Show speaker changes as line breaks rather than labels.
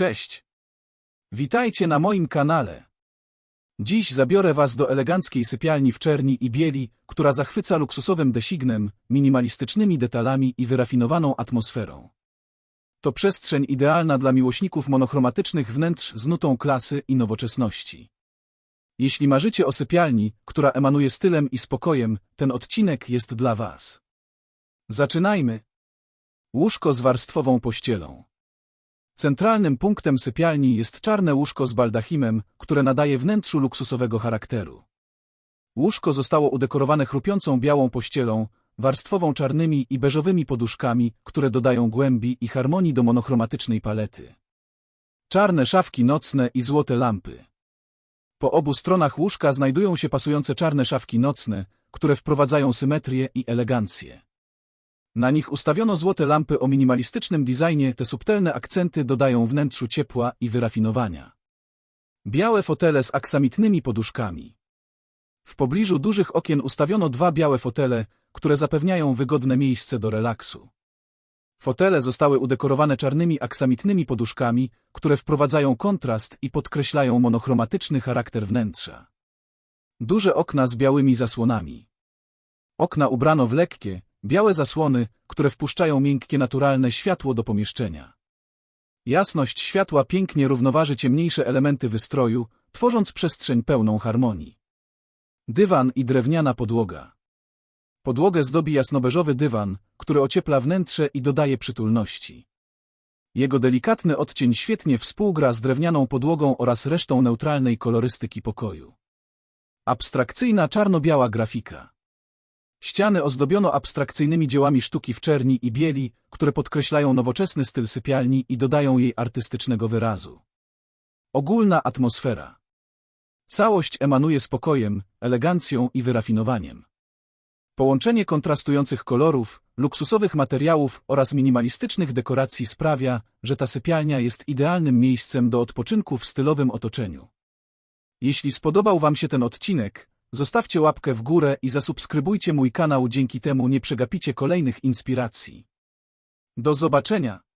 Cześć! Witajcie na moim kanale. Dziś zabiorę Was do eleganckiej sypialni w czerni i bieli, która zachwyca luksusowym designem, minimalistycznymi detalami i wyrafinowaną atmosferą. To przestrzeń idealna dla miłośników monochromatycznych wnętrz z nutą klasy i nowoczesności. Jeśli marzycie o sypialni, która emanuje stylem i spokojem, ten odcinek jest dla Was. Zaczynajmy. Łóżko z warstwową pościelą. Centralnym punktem sypialni jest czarne łóżko z baldachimem, które nadaje wnętrzu luksusowego charakteru. Łóżko zostało udekorowane chrupiącą białą pościelą, warstwową czarnymi i beżowymi poduszkami, które dodają głębi i harmonii do monochromatycznej palety. Czarne szafki nocne i złote lampy. Po obu stronach łóżka znajdują się pasujące czarne szafki nocne, które wprowadzają symetrię i elegancję. Na nich ustawiono złote lampy o minimalistycznym designie, te subtelne akcenty dodają wnętrzu ciepła i wyrafinowania. Białe fotele z aksamitnymi poduszkami. W pobliżu dużych okien ustawiono dwa białe fotele, które zapewniają wygodne miejsce do relaksu. Fotele zostały udekorowane czarnymi aksamitnymi poduszkami, które wprowadzają kontrast i podkreślają monochromatyczny charakter wnętrza. Duże okna z białymi zasłonami. Okna ubrano w lekkie, białe zasłony, które wpuszczają miękkie naturalne światło do pomieszczenia. Jasność światła pięknie równoważy ciemniejsze elementy wystroju, tworząc przestrzeń pełną harmonii. Dywan i drewniana podłoga. Podłogę zdobi jasnobeżowy dywan, który ociepla wnętrze i dodaje przytulności. Jego delikatny odcień świetnie współgra z drewnianą podłogą oraz resztą neutralnej kolorystyki pokoju. Abstrakcyjna czarno-biała grafika. Ściany ozdobiono abstrakcyjnymi dziełami sztuki w czerni i bieli, które podkreślają nowoczesny styl sypialni i dodają jej artystycznego wyrazu. Ogólna atmosfera. Całość emanuje spokojem, elegancją i wyrafinowaniem. Połączenie kontrastujących kolorów, luksusowych materiałów oraz minimalistycznych dekoracji sprawia, że ta sypialnia jest idealnym miejscem do odpoczynku w stylowym otoczeniu. Jeśli spodobał Wam się ten odcinek, zostawcie łapkę w górę i zasubskrybujcie mój kanał, dzięki temu nie przegapicie kolejnych inspiracji. Do zobaczenia!